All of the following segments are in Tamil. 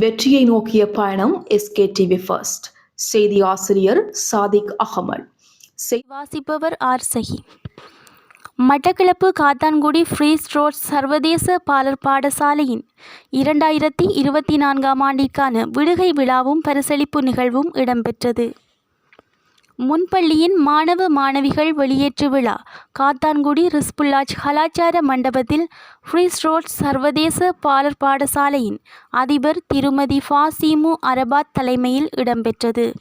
வெற்றியை நோக்கிய பயணம் எஸ்கே டிவி ஃபர்ஸ்ட் செய்தி ஆசிரியர் சாதிக் அகமல். செய்- வாசிப்பவர் ஆர் சஹி. மட்டக்களப்பு காத்தான்குடி ஃப்ரீ ஸ்ட்ரோட் சர்வதேச பாலர் பாடசாலையின் இரண்டாயிரத்தி இருபத்தி நான்காம் ஆண்டிற்கான விடுகை விழாவும் பரிசளிப்பு நிகழ்வும் இடம்பெற்றது. முன்பள்ளியின் மாணவ மாணவிகள் வெளியேற்று விழா. காத்தான்குடி ரிஸ்புல்லாஜ் கலாச்சார மண்டபத்தில் ஃப்ரீஸ் ரோட் சர்வதேச பாலர் பாடசாலையின் அதிபர் திருமதி ஃபாசிமு அரபாத் தலைமையில் இடம்பெற்றது.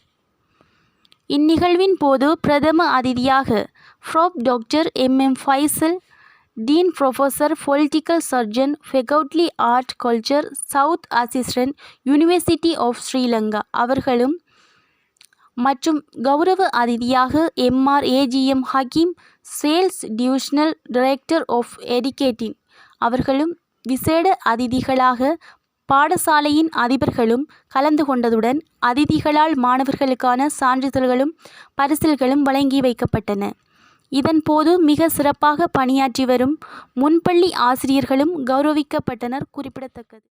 இந்நிகழ்வின் போது பிரதம அதிதியாக prof doctor M. M. Faisal dean professor political surgeon faculty art culture south assistant university of Sri Lanka அவர்களும் மற்றும் கௌரவ அதிதியாக M R AGM Hakeem sales divisional director of educating. அவர்களும் விசேட அதிதிகளாக பாடசாலையின் அதிபர்களும் கலந்து கொண்டதுடன் அதிதிகளால் மாணவர்களுக்கான சான்றிதழ்களும் பரிசில்களும் வழங்கி வைக்கப்பட்டன. இதன்போது மிக சிறப்பாக பணியாற்றி வரும் முன்பள்ளி ஆசிரியர்களும் கௌரவிக்கப்பட்டனர் குறிப்பிடத்தக்கது.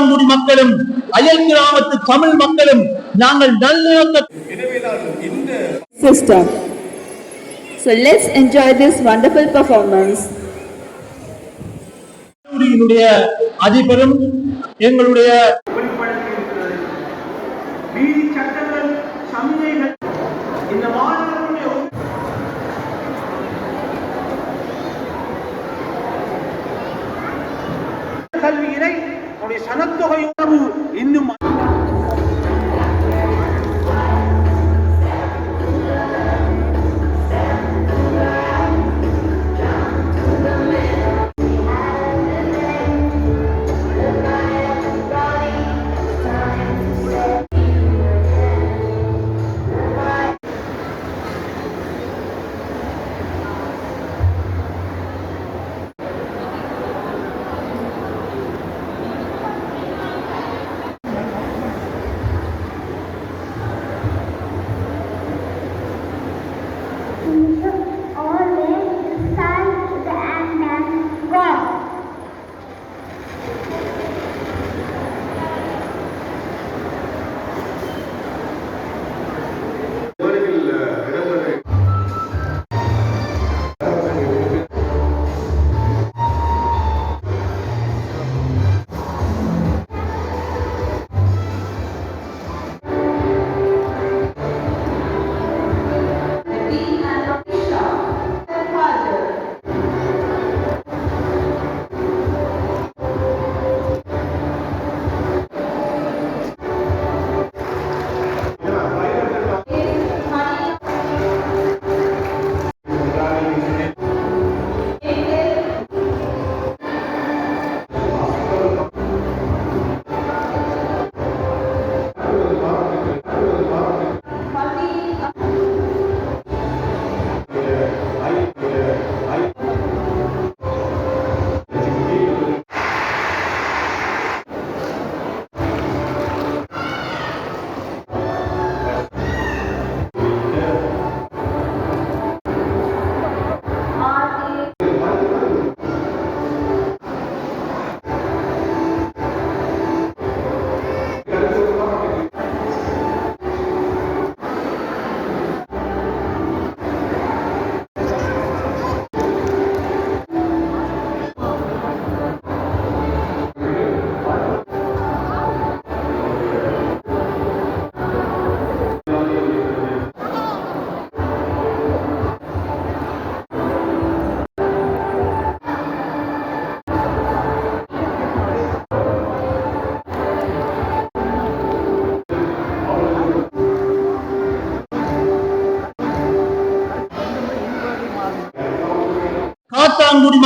காத்தாங்குடி மக்களும் அயல் கிராமத்து தமிழ் மக்களும் நாங்கள் நல்லிணக்க system. So let's enjoy this wonderful performance. அதிபரும் எங்களுடைய இந்த கல்வியினை உன்னுடைய சனத்தொகை உணர்வு இன்னும்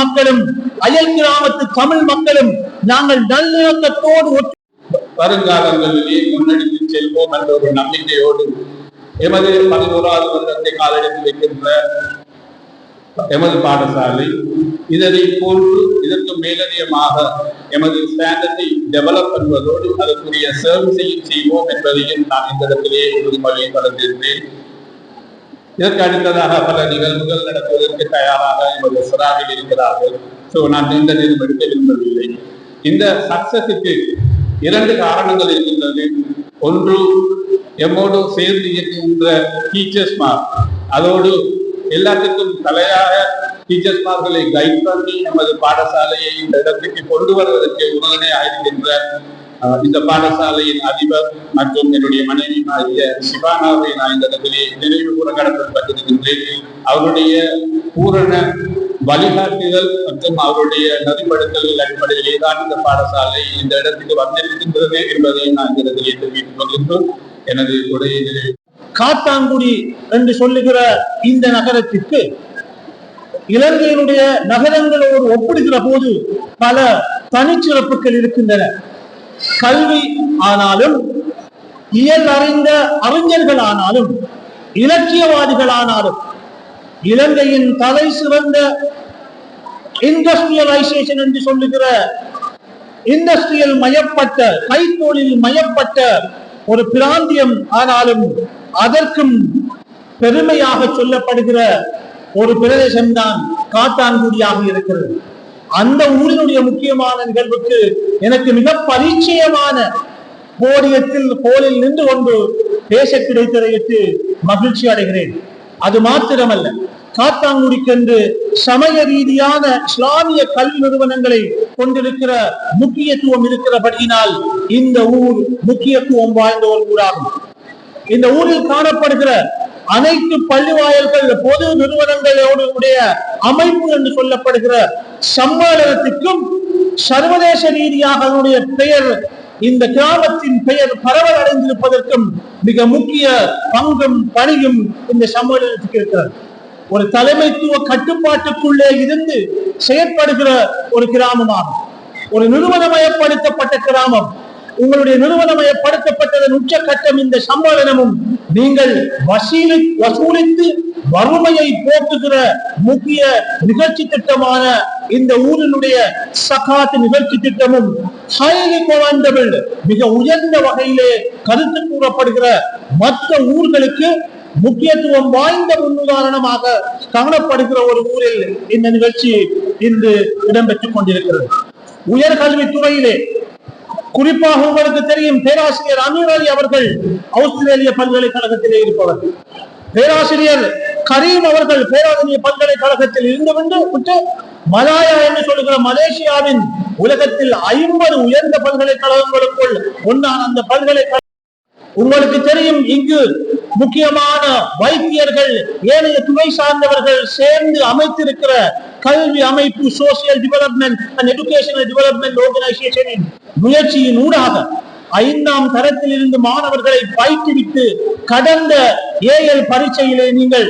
மக்களும் அயல் கிராமத்து தமிழ் மக்களும் நாங்கள் நல்லிணக்கத்தோடு ஒற்று வருங்காலங்களிலே முன்னெடுத்து செல்வோம் என்ற ஒரு நம்பிக்கையோடு எமது பதினோராவது வருடத்தை காலெடுத்து வைக்கின்ற எமது பாடசாலை இதனை போன்று இதற்கு மேலதிகமாக எமது ஸ்டாண்டர்டை டெவலப் பண்ணுவதோடு அதற்குரிய சர்வீஸையும் செய்வோம் என்பதையும் நான் இந்த இடத்திலே உறுதிமொழியை வளர்ந்திருந்தேன் இதற்கு அடுத்ததாக பல நிகழ்வுகள் நடத்துவதற்கு தயாராக எமது சிறாவில் இருக்கிறார்கள். ஸோ நான் இந்த நேரம் எடுக்க விரும்பவில்லை. இந்த சக்சஸுக்கு இரண்டு காரணங்கள் இருக்கின்றது. ஒன்று எம்மோடு சேர்ந்து இயக்குகின்ற டீச்சர்ஸ் மார்க் அதோடு எல்லாத்துக்கும் தலையாக டீச்சர்ஸ் மார்களை கைட் பண்ணி நமது பாடசாலையை இந்த இடத்துக்கு கொண்டு வருவதற்கு உறுதுணையாக இருக்கின்ற இந்த பாடசாலையின் அதிபர் மற்றும் என்னுடைய மனைவி ஆகிய சிவானாவை நான் இந்த இடத்திலே நினைவு கூற கடத்தப்பட்டிருக்கின்றேன் அவருடைய பூரண வழிகாட்டுதல் மற்றும் அவருடைய நெறிப்படுத்தல்கள் அடிப்படையிலே தான் இந்த பாடசாலை இந்த இடத்துக்கு வந்திருக்கின்றது என்பதை நான் இந்த இடத்திலே தெரிவித்துக் கொள்கின்றோம். எனது உடைய காத்தாங்குடி என்று சொல்லுகிற இந்த நகரத்திற்கு இலங்கையினுடைய நகரங்களோடு ஒப்பிடுகிற போது பல தனிச்சிறப்புகள் இருக்கின்றன. கல்வி ஆனாலும் இயல் அறிந்த அறிஞர்கள் ஆனாலும் இலக்கியவாதிகள் ஆனாலும் இலங்கையின் தலை சிறந்த இண்டஸ்ட்ரியலைசேஷன் என்று சொல்லுகிற இண்டஸ்ட்ரியல் மயப்பட்ட கைத்தொழில் மயப்பட்ட ஒரு பிராந்தியம் ஆனாலும் அதற்கும் பெருமையாக சொல்லப்படுகிற ஒரு பிரதேசம்தான் காத்தான்குடியாக இருக்கிறது. அந்த ஊரினுடைய முக்கியமான நிகழ்வுக்கு எனக்கு மிக பரிச்சயமான போடியத்தில் போலில் நின்று கொண்டு பேச கிடைத்ததையிட்டு மகிழ்ச்சி அடைகிறேன். அது மாத்திரமல்ல காத்தாங்குடிக்கென்று சமய ரீதியான இஸ்லாமிய கல்வி நிறுவனங்களை கொண்டிருக்கிற முக்கியத்துவம் இருக்கிறபடியினால் இந்த ஊர் முக்கியத்துவம் வாய்ந்த ஒரு ஊராகும். இந்த ஊரில் காணப்படுகிற அனைத்து பள்ளி வாயல்கள் பொது நிறுவனங்களோடு உடைய அமைப்பு என்று சொல்லப்படுகிற சம்மேளனத்திற்கும் சர்வதேச ரீதியாக அதனுடைய பெயர் இந்த கிராமத்தின் பெயர் பரவல் அடைந்திருப்பதற்கும் மிக முக்கிய பங்கும் பணியும் இந்த சம்மேளனத்துக்கு இருக்கிறது. ஒரு தலைமைத்துவ கட்டுப்பாட்டுக்குள்ளே இருந்து செயற்படுகிற ஒரு கிராமமாகும். ஒரு நிறுவனமயப்படுத்தப்பட்ட கிராமம். உங்களுடைய நிறுவனமயப்படுத்தப்பட்டதன் உச்சக்கட்டம் இந்த சம்மேளனமும் நீங்கள் வசூலி வசூலித்து வறுமையை போக்குகிற முக்கிய நிகழ்ச்சி திட்டமான இந்த ஊரினுடைய சகாத் நிகழ்ச்சி திட்டமும் ஹைலி கொலாண்டபிள் மிக உயர்ந்த வகையிலே கருத்து கூறப்படுகிற மற்ற ஊர்களுக்கு முக்கியத்துவம் வாய்ந்த முன்னுதாரணமாக காணப்படுகிற ஒரு ஊரில் இந்த நிகழ்ச்சி இன்று இடம்பெற்றுக் கொண்டிருக்கிறது. உயர்கல்வித்துறையிலே குறிப்பாக உங்களுக்கு தெரியும் பேராசிரியர் அமீர் அலி அவர்கள் ஆஸ்திரேலிய பல்கலைக்கழகத்திலே இருப்பவர். பேராசிரியர் கரீம் அவர்கள் பேராசிரிய பல்கலைக்கழகத்தில் இருந்து வந்து விட்டு மலாயா என்று சொல்லுகிற மலேசியாவின் உலகத்தில் ஐம்பது உயர்ந்த பல்கலைக்கழகங்களுக்குள் ஒன்றான அந்த பல்கலைக்கழகம். உங்களுக்கு தெரியும் இங்கு முக்கியமான வைத்தியர்கள் ஏனைய துறை சார்ந்தவர்கள் சேர்ந்து அமைத்திருக்கிற கல்வி அமைப்பு social development and educational development ஆர்கனைசேஷனின் முயற்சியின் ஊடாக ஐந்தாம் தரத்தில் இருந்து மாணவர்களை பயிற்றுவித்து கடந்த ஏஎல் பரீட்சையிலே நீங்கள்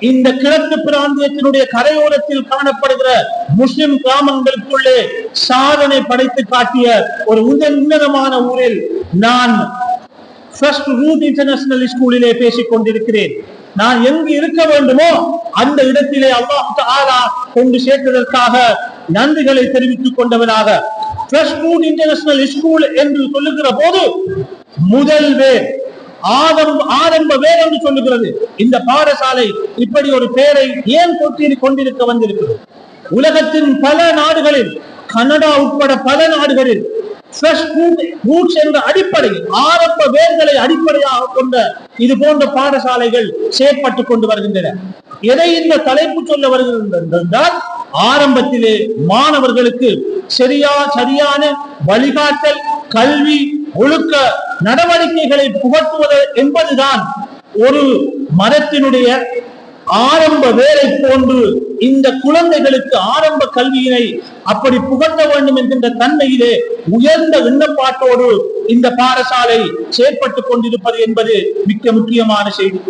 இந்த கிழக்கு பிராந்தியத்தினுடைய கரையோரத்தில் காணப்படுகிற முஸ்லிம் கிராமங்களுக்குள்ளே சாதனை படைத்து காட்டிய ஒரு உன்னதமான ஊரில் நான் ஃபர்ஸ்ட் ரூட் இன்டர்நேஷனல் ஸ்கூலிலே பேசிக் கொண்டிருக்கிறேன். நான் எங்கு இருக்க வேண்டுமோ அந்த இடத்திலே அல்லாஹ் கொண்டு சேர்த்ததற்காக நன்றிகளை தெரிவித்துக் கொண்டவனாக. ரூட் இன்டர்நேஷனல் ஸ்கூல் என்று சொல்லுகிற போது முதல் பேர் ஆரம்ப ஆரம்ப வேர் என்று சொல்லுகிறது. இந்த பாடசாலை இப்படி ஒரு பெயரை ஏன் கொட்டி கொண்டிருக்க வந்திருக்கிறது? உலகத்தின் பல நாடுகளில் கனடா உட்பட பல நாடுகளில் என்ற அடிப்படையில் ஆரம்ப வேர்களை அடிப்படையாக கொண்ட இது போன்ற பாடசாலைகள் செயற்பட்டுக் கொண்டு வருகின்றன. எதை இந்த தலைப்பு சொல்ல வருகிறது என்றால் ஆரம்பத்திலே மாணவர்களுக்கு சரியா சரியான வழிகாட்டல் கல்வி ஒழுக்க நடவடிக்கைகளை புகட்டுவது என்பதுதான் ஒரு மதத்தினுடைய ஆரம்ப வேலை போன்று இந்த குழந்தைகளுக்கு ஆரம்ப கல்வியினை அப்படி புகட்ட வேண்டும் என்கின்ற தன்மையிலே உயர்ந்த விண்ணப்பாட்டோடு இந்த பாடசாலை செயற்பட்டுக் கொண்டிருப்பது என்பது மிக்க முக்கியமான செய்தி.